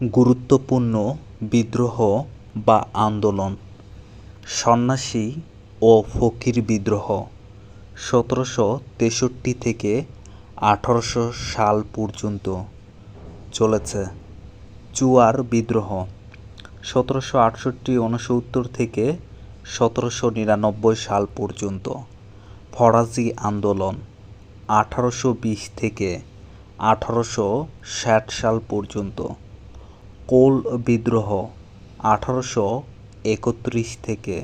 গুরুত্বপূর্ণ বিদ্রোহ বা আন্দোলন, সন্ন্যাসী ও ফকির বিদ্রোহ সতেরোশো তেষট্টি থেকে আঠারোশো সাল পর্যন্ত চলেছে। চুয়ার বিদ্রোহ সতেরোশো আটষট্টি উনসত্তর থেকে সতেরোশো নিরানব্বই সাল পর্যন্ত ফরাজি আন্দোলন, আঠারোশো বিশ থেকে আঠারোশো ষাট সাল পর্যন্ত কোল বিদ্রোহ আঠারোশো একত্রিশ থেকে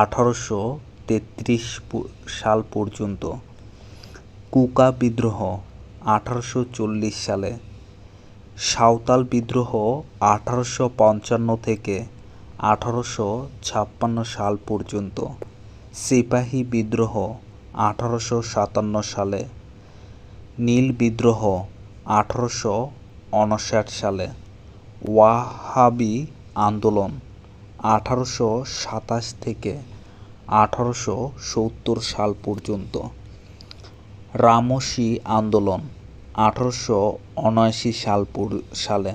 আঠারোশো তেত্রিশ সাল পর্যন্ত। কুকা বিদ্রোহ আঠারোশো চল্লিশ সালে। সাঁওতাল বিদ্রোহ আঠারোশো পঞ্চান্ন থেকে আঠারোশো ছাপ্পান্ন সাল পর্যন্ত। সিপাহী বিদ্রোহ আঠারোশো সাতান্ন সালে। নীল বিদ্রোহ আঠারোশো উনষাট সালে। ওয়াহাবি আন্দোলন আঠারোশো সাতাশ থেকে আঠারোশো সত্তর সাল পর্যন্ত। রামসি আন্দোলন আঠারোশো উনআশি সাল সালে।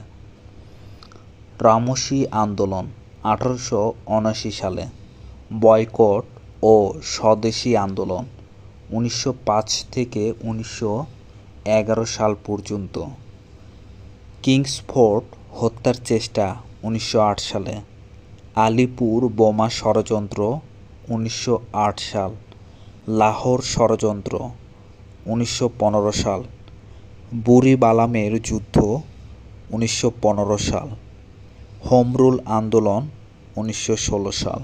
রামসি আন্দোলন আঠারোশো উনআশি সালে। বয়কট ও স্বদেশী আন্দোলন উনিশশো পাঁচ থেকে উনিশশো এগারো সাল পর্যন্ত। কিংসফোর্ড হত্যার চেষ্টা উনিশশো আট সালে। আলিপুর বোমা ষড়যন্ত্র উনিশশো আট সাল। লাহোর ষড়যন্ত্র উনিশশো পনেরো সাল। বুড়িবালামের যুদ্ধ উনিশশো পনেরো সাল। হোমরুল আন্দোলন উনিশশো ষোলো সাল।